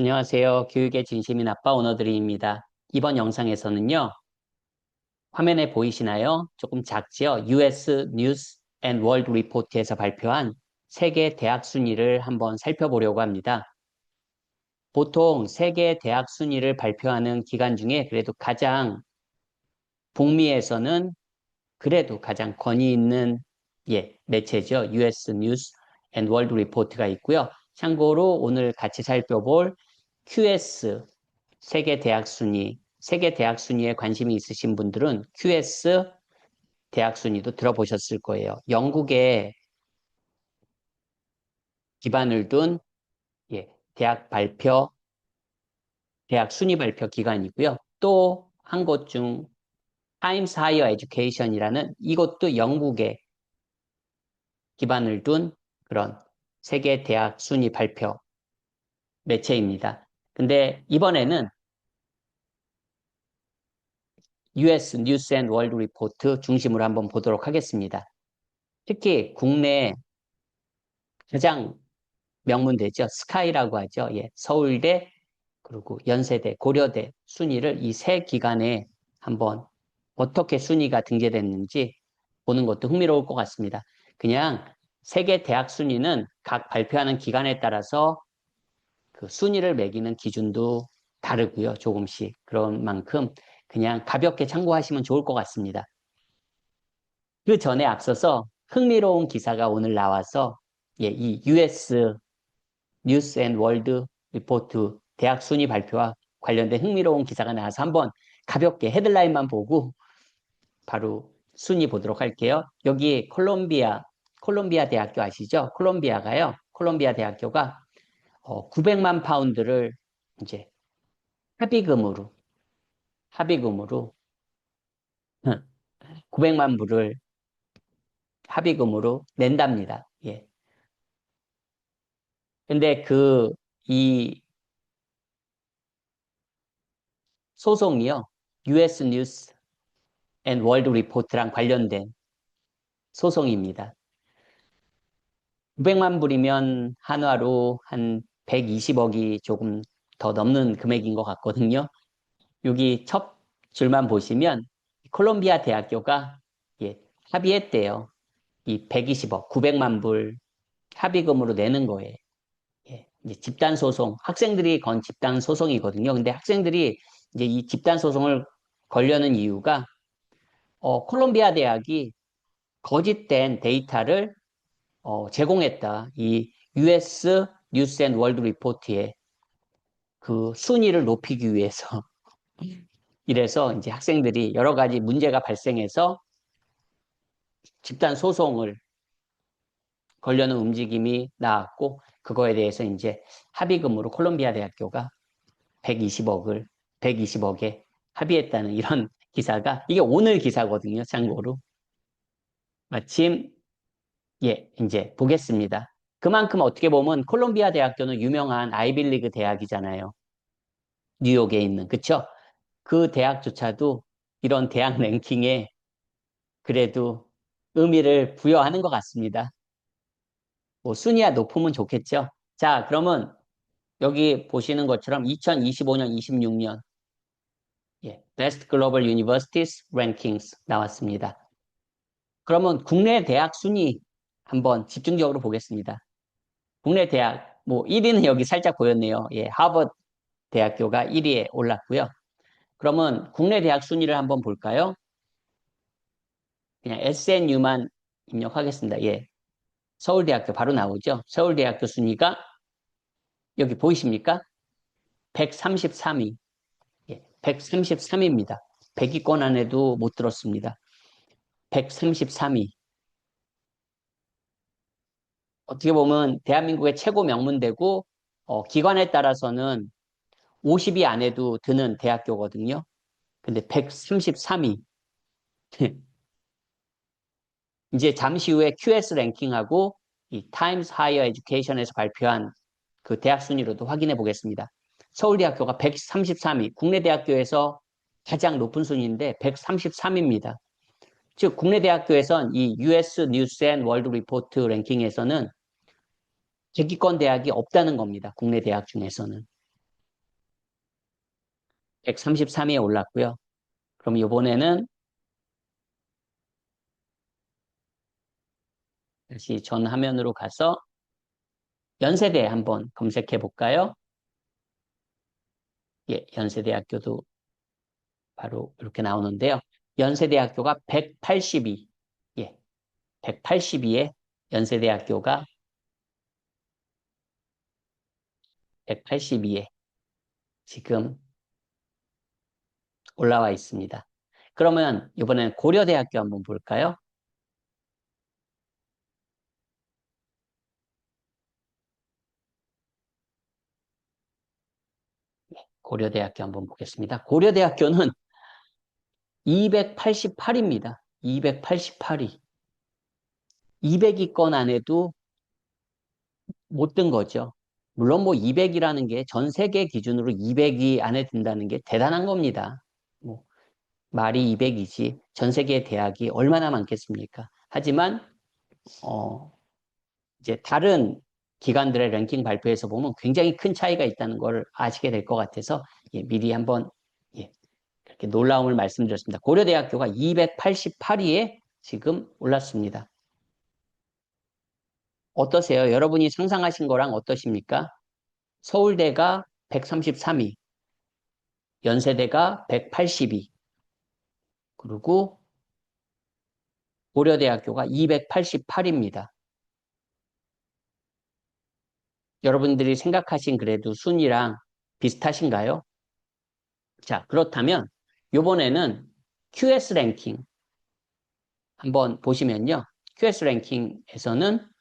안녕하세요. 교육의 진심인 아빠 오너드림입니다. 이번 영상에서는요. 화면에 보이시나요? 조금 작지요? US News and World Report에서 발표한 세계 대학 순위를 한번 살펴보려고 합니다. 보통 세계 대학 순위를 발표하는 기관 중에 그래도 가장 북미에서는 그래도 가장 권위 있는 예, 매체죠. US News and World Report가 있고요. 참고로 오늘 같이 살펴볼 QS 세계 대학 순위, 세계 대학 순위에 관심이 있으신 분들은 QS 대학 순위도 들어보셨을 거예요. 영국에 기반을 둔 예, 대학 발표, 대학 순위 발표 기관이고요. 또 한 곳 중 타임스 하이어 에듀케이션이라는 이것도 영국에 기반을 둔 그런 세계 대학 순위 발표 매체입니다. 근데 이번에는 US 뉴스 앤 월드 리포트 중심으로 한번 보도록 하겠습니다. 특히 국내 가장 명문대죠. 스카이라고 하죠. 예, 서울대 그리고 연세대, 고려대 순위를 이 세 기관에 한번 어떻게 순위가 등재됐는지 보는 것도 흥미로울 것 같습니다. 그냥 세계 대학 순위는 각 발표하는 기관에 따라서 그 순위를 매기는 기준도 다르고요. 조금씩. 그런 만큼 그냥 가볍게 참고하시면 좋을 것 같습니다. 그 전에 앞서서 흥미로운 기사가 오늘 나와서 예, 이 US 뉴스 앤 월드 리포트 대학 순위 발표와 관련된 흥미로운 기사가 나와서 한번 가볍게 헤드라인만 보고 바로 순위 보도록 할게요. 여기 콜롬비아 콜롬비아 대학교 아시죠? 콜롬비아가요. 콜롬비아 대학교가 어, 900만 파운드를 이제 합의금으로 합의금으로 900만 불을 합의금으로 낸답니다. 예. 근데 그 이 소송이요. US 뉴스 앤 월드 리포트랑 관련된 소송입니다. 900만 불이면 한화로 한 120억이 조금 더 넘는 금액인 것 같거든요. 여기 첫 줄만 보시면 콜롬비아 대학교가 예, 합의했대요. 이 120억, 900만 불 합의금으로 내는 거예요. 예, 집단 소송, 학생들이 건 집단 소송이거든요. 근데 학생들이 이제 이 집단 소송을 걸려는 이유가 어, 콜롬비아 대학이 거짓된 데이터를 어, 제공했다. 이 US 뉴스 앤 월드 리포트에 그 순위를 높이기 위해서 이래서 이제 학생들이 여러 가지 문제가 발생해서 집단 소송을 걸려는 움직임이 나왔고 그거에 대해서 이제 합의금으로 콜롬비아 대학교가 120억을 120억에 합의했다는 이런 기사가 이게 오늘 기사거든요. 참고로 마침 예 이제 보겠습니다. 그만큼 어떻게 보면 콜롬비아 대학교는 유명한 아이빌리그 대학이잖아요. 뉴욕에 있는 그쵸? 그 대학조차도 이런 대학 랭킹에 그래도 의미를 부여하는 것 같습니다. 뭐 순위가 높으면 좋겠죠. 자 그러면 여기 보시는 것처럼 2025년, 26년 예, Best Global Universities Rankings 나왔습니다. 그러면 국내 대학 순위 한번 집중적으로 보겠습니다. 국내 대학 뭐 1위는 여기 살짝 보였네요. 예, 하버드 대학교가 1위에 올랐고요. 그러면 국내 대학 순위를 한번 볼까요? 그냥 SNU만 입력하겠습니다. 예. 서울대학교 바로 나오죠. 서울대학교 순위가 여기 보이십니까? 133위. 예, 133위입니다. 100위권 안에도 못 들었습니다. 133위. 어떻게 보면 대한민국의 최고 명문대고 어, 기관에 따라서는 50위 안에도 드는 대학교거든요. 근데 133위. 이제 잠시 후에 QS 랭킹하고 이 Times Higher Education에서 발표한 그 대학 순위로도 확인해 보겠습니다. 서울대학교가 133위, 국내 대학교에서 가장 높은 순위인데 133위입니다. 즉 국내 대학교에선 이 US News and World Report 랭킹에서는 재기권 대학이 없다는 겁니다. 국내 대학 중에서는. 133위에 올랐고요. 그럼 이번에는 다시 전 화면으로 가서 연세대 한번 검색해 볼까요? 예, 연세대학교도 바로 이렇게 나오는데요. 연세대학교가 182, 예, 182에 연세대학교가 182에 지금 올라와 있습니다. 그러면 이번엔 고려대학교 한번 볼까요? 고려대학교 한번 보겠습니다. 고려대학교는 288입니다. 288위. 200위권 안에도 못 든 거죠. 물론 뭐 200이라는 게 전 세계 기준으로 200위 안에 든다는 게 대단한 겁니다. 뭐 말이 200이지 전 세계 대학이 얼마나 많겠습니까? 하지만 어 이제 다른 기관들의 랭킹 발표에서 보면 굉장히 큰 차이가 있다는 걸 아시게 될 것 같아서 예, 미리 한번 예, 그렇게 놀라움을 말씀드렸습니다. 고려대학교가 288위에 지금 올랐습니다. 어떠세요? 여러분이 상상하신 거랑 어떠십니까? 서울대가 133위, 연세대가 182, 그리고 고려대학교가 288입니다. 여러분들이 생각하신 그래도 순위랑 비슷하신가요? 자, 그렇다면 이번에는 QS 랭킹 한번 보시면요. QS 랭킹에서는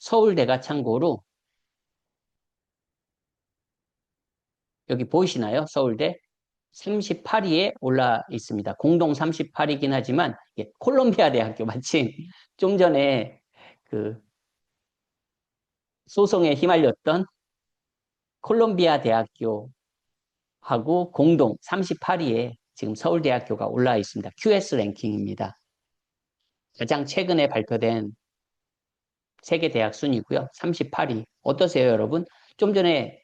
서울대가 참고로 여기 보이시나요? 서울대 38위에 올라 있습니다. 공동 38위긴 하지만 예, 콜롬비아 대학교 마침 좀 전에 그 소송에 휘말렸던 콜롬비아 대학교하고 공동 38위에 지금 서울대학교가 올라와 있습니다. QS 랭킹입니다. 가장 최근에 발표된 세계 대학 순이고요. 38위. 어떠세요, 여러분? 좀 전에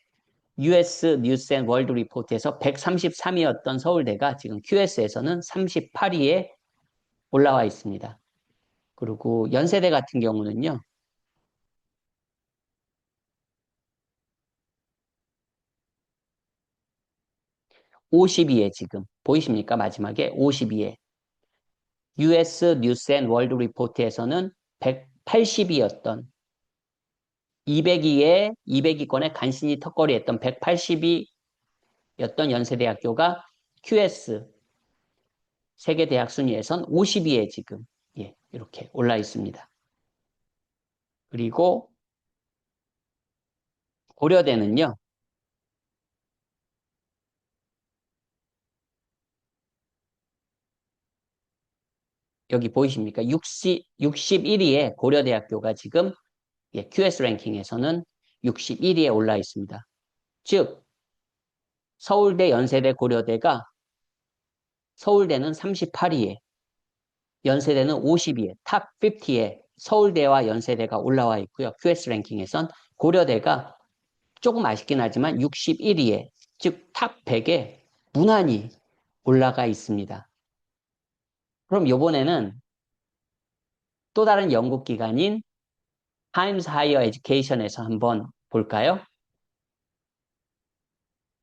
US 뉴스 앤 월드 리포트에서 133위였던 서울대가 지금 QS에서는 38위에 올라와 있습니다. 그리고 연세대 같은 경우는요. 52에 지금 보이십니까? 마지막에 52에 US 뉴스 앤 월드 리포트에서는 180이었던 202에 202건에 간신히 턱걸이했던 182였던 연세대학교가 QS 세계 대학 순위에선 52에 지금 예, 이렇게 올라 있습니다. 그리고 고려대는요. 여기 보이십니까? 60, 61위에 고려대학교가 지금 예, QS 랭킹에서는 61위에 올라 있습니다. 즉 서울대, 연세대, 고려대가 서울대는 38위에 연세대는 50위에 탑 50에 서울대와 연세대가 올라와 있고요. QS 랭킹에선 고려대가 조금 아쉽긴 하지만 61위에 즉 탑 100에 무난히 올라가 있습니다. 그럼 이번에는 또 다른 연구 기관인 Times Higher Education에서 한번 볼까요?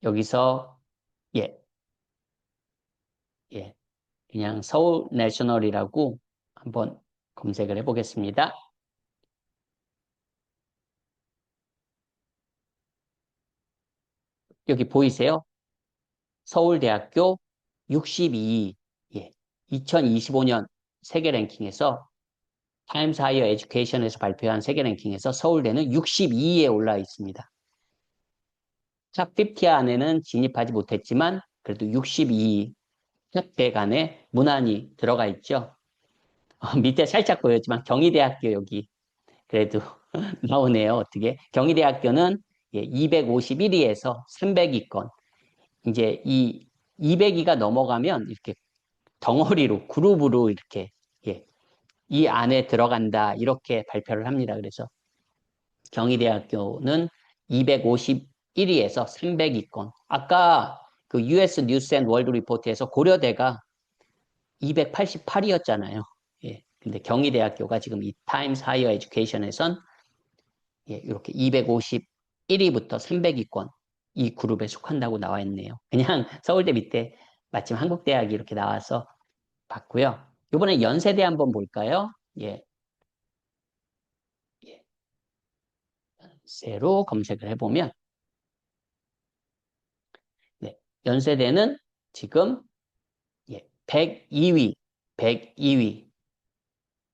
여기서 예, 예, 그냥 서울 내셔널이라고 한번 검색을 해 보겠습니다. 여기 보이세요? 서울대학교 62, 예, 2025년 세계 랭킹에서 타임스 하이어 에듀케이션에서 발표한 세계 랭킹에서 서울대는 62위에 올라 있습니다. 탑 50 안에는 진입하지 못했지만 그래도 62위 탑100 안에 무난히 들어가 있죠. 어, 밑에 살짝 보였지만 경희대학교 여기 그래도 나오네요. 어떻게 경희대학교는 251위에서 예, 302건 이제 이 202가 넘어가면 이렇게 덩어리로 그룹으로 이렇게 예, 이 안에 들어간다 이렇게 발표를 합니다. 그래서 경희대학교는 251위에서 302건. 아까 그 US 뉴스 앤 월드 리포트에서 고려대가 288이었잖아요. 예. 근데 경희대학교가 지금 이 타임스 하이어 에듀케이션에선 예, 이렇게 251위부터 300위권 이 그룹에 속한다고 나와 있네요. 그냥 서울대 밑에 마침 한국대학이 이렇게 나와서 봤고요. 이번에 연세대 한번 볼까요? 예. 예. 연세로 검색을 해보면 네. 연세대는 지금 예, 102위, 102위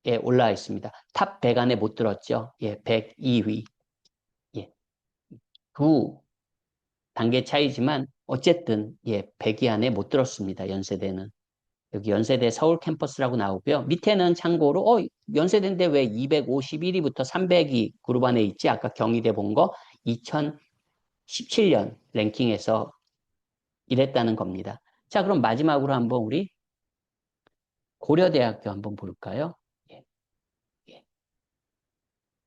에 올라와 있습니다. 탑 100 안에 못 들었죠. 예, 102위. 예. 두 단계 차이지만 어쨌든 예, 100위 안에 못 들었습니다. 연세대는. 여기 연세대 서울 캠퍼스라고 나오고요. 밑에는 참고로 어, 연세대인데 왜 251위부터 300위 그룹 안에 있지? 아까 경희대 본 거 2017년 랭킹에서 이랬다는 겁니다. 자, 그럼 마지막으로 한번 우리 고려대학교 한번 볼까요?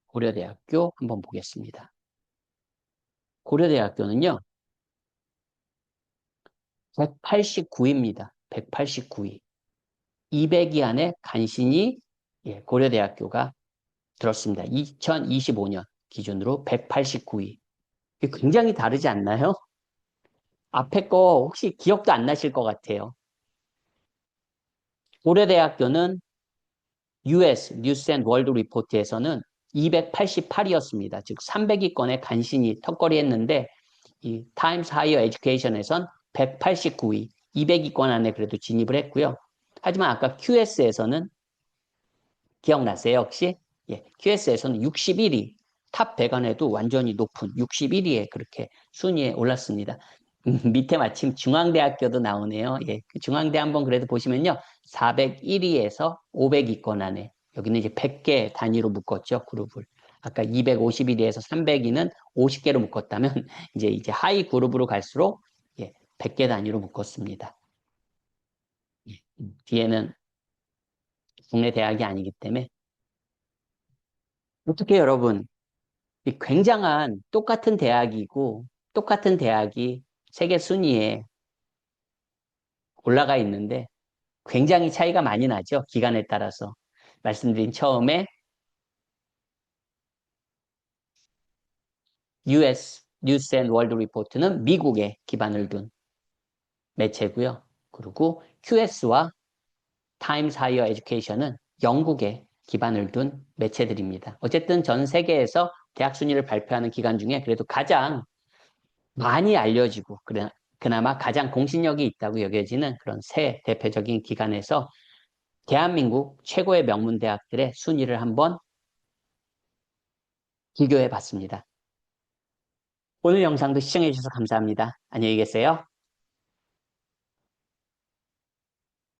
고려대학교 한번 보겠습니다. 고려대학교는요, 189위입니다. 189위. 200위 안에 간신히 예, 고려대학교가 들었습니다. 2025년 기준으로 189위. 굉장히 다르지 않나요? 앞에 거 혹시 기억도 안 나실 것 같아요. 고려대학교는 US 뉴스 앤 월드 리포트에서는 288이었습니다. 즉 300위권에 간신히 턱걸이 했는데 이 타임스 하이어 에듀케이션에선 189위, 200위권 안에 그래도 진입을 했고요. 하지만 아까 QS에서는 기억나세요 혹시? 예, QS에서는 61위, 탑 100 안에도 완전히 높은 61위에 그렇게 순위에 올랐습니다. 음, 밑에 마침 중앙대학교도 나오네요. 예, 그 중앙대 한번 그래도 보시면요. 401위에서 500위권 안에 여기는 이제 100개 단위로 묶었죠, 그룹을. 아까 251위에서 300위는 50개로 묶었다면 이제 이제 하이 그룹으로 갈수록 예, 100개 단위로 묶었습니다. 예, 뒤에는 국내 대학이 아니기 때문에 어떻게 여러분 이 굉장한 똑같은 대학이고 똑같은 대학이 세계 순위에 올라가 있는데 굉장히 차이가 많이 나죠. 기간에 따라서. 말씀드린 처음에 US 뉴스 앤 월드 리포트는 미국에 기반을 둔 매체고요. 그리고 QS와 타임스 하이어 에듀케이션은 영국에 기반을 둔 매체들입니다. 어쨌든 전 세계에서 대학 순위를 발표하는 기관 중에 그래도 가장 많이 알려지고 그나마 가장 공신력이 있다고 여겨지는 그런 새 대표적인 기관에서 대한민국 최고의 명문 대학들의 순위를 한번 비교해 봤습니다. 오늘 영상도 시청해 주셔서 감사합니다. 안녕히 계세요.